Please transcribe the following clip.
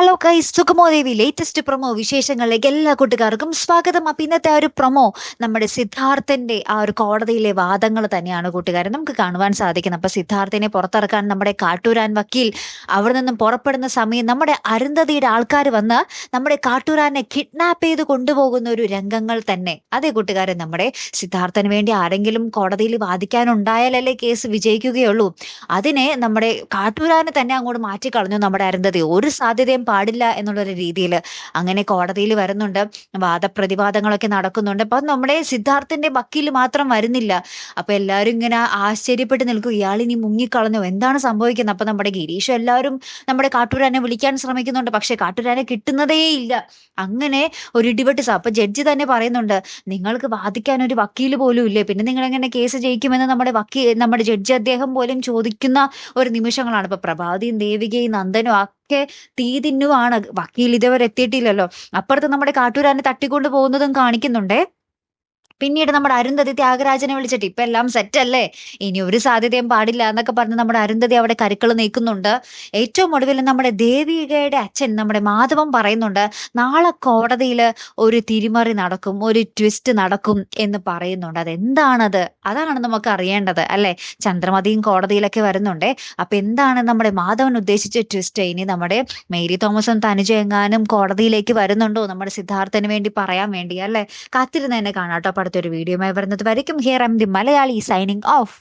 Hello കൈസ് സുഖമോ ദേവി latest promo വിശേഷങ്ങളിലേക്ക് എല്ലാ കൂട്ടുകാർക്കും സ്വാഗതം. അപ്പം ഇന്നത്തെ ആ ഒരു പ്രൊമോ നമ്മുടെ സിദ്ധാർത്ഥന്റെ ആ ഒരു കോടതിയിലെ വാദങ്ങൾ തന്നെയാണ് കൂട്ടുകാരെ നമുക്ക് കാണുവാൻ സാധിക്കുന്നത്. അപ്പം സിദ്ധാർത്ഥിനെ പുറത്തിറക്കാൻ നമ്മുടെ കാട്ടൂരാൻ വക്കീൽ അവിടെ നിന്നും പുറപ്പെടുന്ന സമയം നമ്മുടെ അരുന്ധതിയുടെ ആൾക്കാർ വന്ന് നമ്മുടെ കാട്ടൂരാനെ കിഡ്നാപ്പ് ചെയ്ത് കൊണ്ടുപോകുന്ന ഒരു രംഗങ്ങൾ തന്നെ. അതെ കൂട്ടുകാരെ നമ്മുടെ സിദ്ധാർത്ഥന് വേണ്ടി ആരെങ്കിലും കോടതിയിൽ വാദിക്കാനുണ്ടായാലല്ലേ കേസ് വിജയിക്കുകയുള്ളൂ? അതിനെ നമ്മുടെ കാട്ടൂരാനെ തന്നെ അങ്ങോട്ട് മാറ്റിക്കളഞ്ഞു നമ്മുടെ അരുന്ധതി. ഒരു സാധ്യതയും പാടില്ല എന്നുള്ളൊരു രീതിയിൽ അങ്ങനെ കോടതിയിൽ വരുന്നുണ്ട്. വാദപ്രതിവാദങ്ങളൊക്കെ നടക്കുന്നുണ്ട്. അപ്പൊ നമ്മുടെ സിദ്ധാർത്ഥിന്റെ വക്കീൽ മാത്രം വരുന്നില്ല. അപ്പൊ എല്ലാവരും ഇങ്ങനെ ആശ്ചര്യപ്പെട്ട് നിൽക്കും ഇയാൾ ഇനി മുങ്ങിക്കളഞ്ഞു. എന്താണ് സംഭവിക്കുന്നത്? അപ്പൊ നമ്മുടെ ഗിരീഷ് എല്ലാവരും നമ്മുടെ കാട്ടൂരാനെ വിളിക്കാൻ ശ്രമിക്കുന്നുണ്ട്. പക്ഷെ കാട്ടൂരാനെ കിട്ടുന്നതേ ഇല്ല. അങ്ങനെ ഒരു ഇടിവെട്ട് അപ്പൊ ജഡ്ജി തന്നെ പറയുന്നുണ്ട് നിങ്ങൾക്ക് വാദിക്കാൻ ഒരു വക്കീൽ പോലും ഇല്ലേ? പിന്നെ നിങ്ങൾ എങ്ങനെ കേസ് ജയിക്കുമെന്ന് നമ്മുടെ വക്കീൽ നമ്മുടെ ജഡ്ജി അദ്ദേഹം പോലും ചോദിക്കുന്ന ഒരു നിമിഷങ്ങളാണ്. ഇപ്പൊ പ്രഭാതിയും ദേവികയും നന്ദനും ഒക്കെ തീ തിന്നുവാണ് വക്കീൽ ഇതുവരെ എത്തിയിട്ടില്ലല്ലോ. അപ്പുറത്ത് നമ്മുടെ കാട്ടൂരാനെ തട്ടിക്കൊണ്ട് പോകുന്നതും കാണിക്കുന്നുണ്ടേ? പിന്നീട് നമ്മുടെ അരുന്ധതി ത്യാഗരാജനെ വിളിച്ചിട്ട് ഇപ്പൊ എല്ലാം സെറ്റ് അല്ലേ? ഇനി ഒരു സാധ്യതയും പാടില്ല എന്നൊക്കെ പറഞ്ഞ് നമ്മുടെ അരുന്ധതി അവിടെ കരുക്കൾ നീക്കുന്നുണ്ട്. ഏറ്റവും ഒടുവിൽ നമ്മുടെ ദേവികയുടെ അച്ഛൻ നമ്മുടെ മാധവം പറയുന്നുണ്ട് നാളെ കോടതിയിൽ ഒരു തിരിമറി നടക്കും ഒരു ട്വിസ്റ്റ് നടക്കും എന്ന് പറയുന്നുണ്ട്. അതെന്താണത്? അതാണ് നമുക്ക് അറിയേണ്ടത് അല്ലെ? ചന്ദ്രമതിയും കോടതിയിലൊക്കെ വരുന്നുണ്ടേ. അപ്പൊ എന്താണ് നമ്മുടെ മാധവൻ ഉദ്ദേശിച്ച ട്വിസ്റ്റ് ഇനി നമ്മുടെ മേരി തോമസും തനുജ എങ്ങാനും കോടതിയിലേക്ക് വരുന്നുണ്ടോ? നമ്മുടെ സിദ്ധാർത്ഥന് വേണ്ടി പറയാൻ വേണ്ടി അല്ലെ? കാത്തിരുന്ന് തന്നെ കാണാട്ടോ അടുത്തൊരു വീഡിയോയുമായി വരുന്നത് വരയ്ക്കും. Here am the Malayali signing off